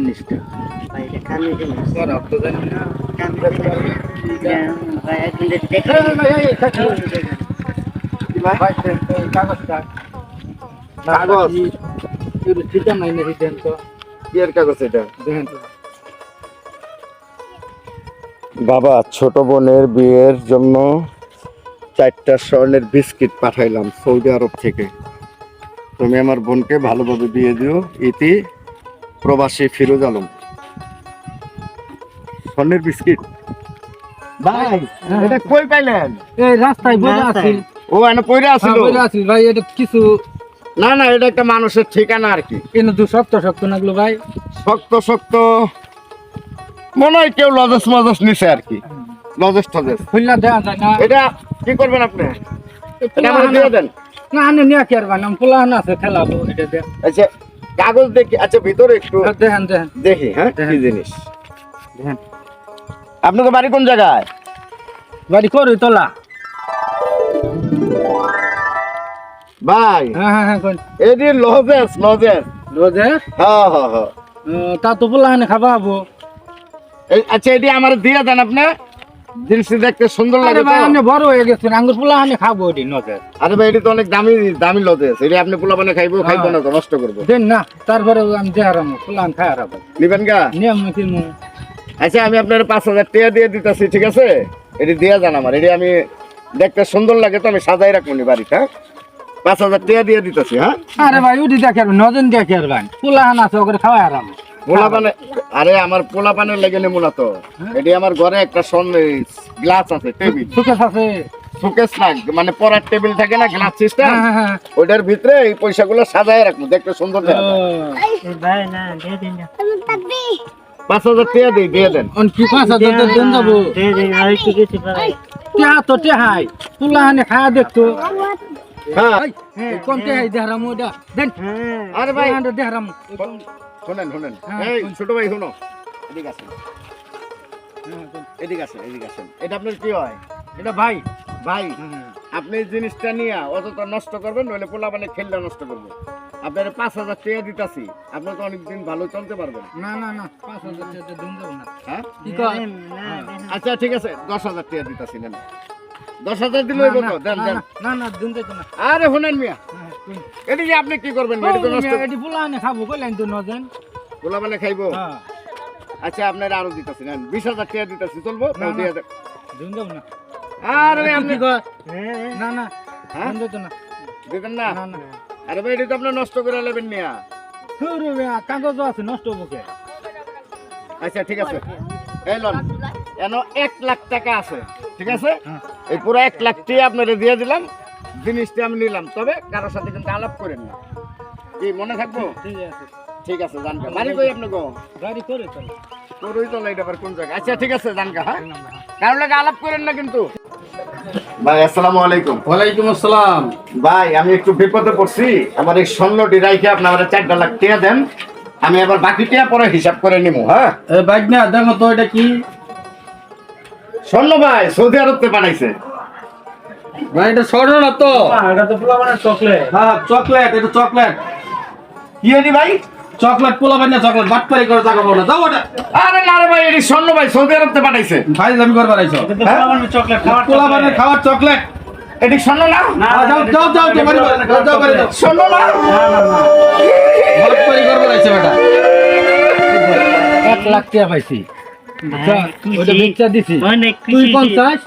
জিনিসটা। ভাই এটা কানে জিনিস। খারাপ তো জানি না কানে ভাই একদিন দেখে কাগজটা কাগজ? একটু নাই না দেন তো। কি কাগজ এটা? দেখেন তো। বাবা ছোট বোনের বিয়ের জন্য চারটা স্বর্ণের বিস্কিট পাঠাইলাম সৌদি আরব থেকে। তুমি আমার বোনকে ভালোভাবে বিয়ে দিও ইতি। প্রবাসী ফিরোজ আলম। স্বর্ণের বিস্কিট। ভাই এটা কই পাইলেন? এই রাস্তায় বসে আছি। ও এনে হ্যাঁ, আছিল বসে আছি ভাই এটা কিছু না না এটা একটা মানুষের ঠিকানা আর কি। কিন্তু দু শক্ত শক্ত নাগলো ভাই? শক্ত শক্ত। মনে হয় কেউ লজেস মজেস নিছে আর কি। লজেস টজেস। খুলনা দেওয়া যায় না। এটা কি করবেন আপনি? এটা আমার দিয়ে দেন। না আনে নিয়ে কি আর বানাম? পোলাহান আছে খেলাবো এটা আচ্ছা কাগজ দেখি আচ্ছা ভিতরে একটু দেখেন দেখেন। দেখি হ্যাঁ কি জিনিস? দেখেন। আপনাদের বাড়ি কোন জায়গায়? বাড়ি করই তোলা। ভাই। হ্যাঁ হ্যাঁ হ্যাঁ এটি লজেস লজেস। রোজে হ্যাঁ হ্যাঁ হ্যাঁ। তা তো পোলাহানে খাবা হব আচ্ছা এটি আমার দিয়ে দেন আপনি। জিনিসটি দেখতে সুন্দর লাগে ভাই? আপনি বড় হয়ে গেছেন আঙ্গুর পোলাহানে খাব এটি নজর আরে ভাই এটি তো অনেক দামি দামি লজেস এটি আপনি পোলা বানে খাইবো খাইবো না তো নষ্ট করব। দেন না তারপরে আমি দেহারামো পোলাহান খাই হারাবো। নিবেন গা? নিয়ম কিনবো আচ্ছা আমি আপনার পাঁচ হাজার টাকা দিয়ে দিতেছি ঠিক আছে? এটি দিয়ে যান আমার এটি আমি দেখতে সুন্দর লাগে তো আমি সাজাই রাখব নি বাড়িটা। পাঁচ হাজার টাকা দিয়ে দিতেছি হ্যাঁ? আরে ভাই উঠি দেখে নজন দেখে আর ভাই পোলাহান আছে ওকে খাওয়া হারামো। পোলা পানে আরে আমার পোলা পানের লেগে নেব না তো এটি আমার ঘরে একটা গ্লাস আছে টেবিল। আছে। শোকেস না মানে পড়ার টেবিল থাকে না গ্লাস সিস্টেম? হ্যাঁ হ্যাঁ হ্যাঁ। ওইটার ভিতরে এই পয়সাগুলো সাজায় রাখব দেখতে সুন্দর পাঁচ হাজার টাকা দিই দিয়ে দেন। কি পাঁচ হাজার দেন যাব। টেহা তো টেহাই পোলাহানে খাওয়া দেখতো হ্যাঁ। কোন টেহাই দেহারামো এটা দেন। হ্যাঁ আরে ভাই। দেহারামো। শোনেন শোনেন। হ্যাঁ, এই ছোট ভাই শোনো। এদিকে আসেন। এদিকে আসেন এদিকে আসেন। এটা আপনার কি হয়? এটা ভাই। ভাই আপনি জিনিসটা নিয়ে অতটা নষ্ট করবেন নইলে পোলা মানে খেললে নষ্ট করবে। আপনার পাঁচ হাজার টাকা দিতেছি আপনি তো অনেকদিন ভালো চলতে পারবেন না। না না পাঁচ হাজার দিয়ে দেন যাব না। হ্যাঁ? না আচ্ছা ঠিক আছে দশ হাজার টাকা দিতেছি নেন। দশ হাজার দিলে না, না, তো? দেন না, দেন। না, না না দিন যাইতো না। আরে শুনেন মিয়া। হ্যাঁ? এটি আপনি কি করবেন? এটি পোলাহানে খাব কইলেন তো নজন। পোলা মানে খাইবো? হ্যাঁ। আচ্ছা আপনার আরও দিতেছি বিশ হাজার টাকা দিতেছি চলবো? না, আরে আপনি হ্যাঁ না না। হ্যাঁ? না। দিবেন না? না আরে ভাই এটি তো আপনি নষ্ট করে নেবেন মিয়া। কাগজ আছে নষ্ট হব কে? আচ্ছা ঠিক আছে। এই লন এন এক লাখ টাকা আছে ঠিক আছে? হ্যাঁ। এই পুরো এক লাখ টাকা আপনারে দিয়ে দিলাম। জিনিসটা আমি নিলাম তবে কারোর সাথে কিন্তু আলাপ করেন না কি মনে থাকব? ঠিক আছে। ঠিক আছে জানকা বাড়ি কই আপনি গো? গাড়ি করে চল তোরই তো লাইট আবার কোন জায়গায়? আচ্ছা ঠিক আছে জানকা হ্যাঁ? কারোর লাগে আলাপ করেন না কিন্তু। ভাই আসসালামু আলাইকুম। ওয়ালাইকুম আসসালাম। ভাই আমি একটু বিপদে পড়ছি। আমার এই স্বর্ণটি রাইখে আপনি আমার চারটা লাখ টাকা দেন। আমি আবার বাকি টাকা পরে হিসাব করে নিব হ্যাঁ? বাইক না দেখো তো এটা কি? স্বর্ণ ভাই সৌদি আরব থেকে পাঠাইছে ভাই এটা স্বর্ণ না তো? এটা তো পোলাপানের চকলেট। হ্যাঁ চকলেট এটা চকলেট। কি হয়নি ভাই চকলেট পোলা বানিয়ে চকলেট বাটপারি করে টাকা পাবো না। দাও ওটা। আরে না রে ভাই এটি স্বর্ণ ভাই সৌদি আরব থেকে পাঠাইছে। ভাই আমি তো পোলাপানের চকলেট খাওয়ার পোলা বানিয়ে খাওয়ার চকলেট। এটি স্বর্ণ না? না আ, যাও যাও যাও যাও বাড়ি যাও যাও বাড়ি যাও। স্বর্ণ না? বাটপারি করবার আইছে বেটা। এক লাখ টাকা পাইছি। তুই পঞ্চাশ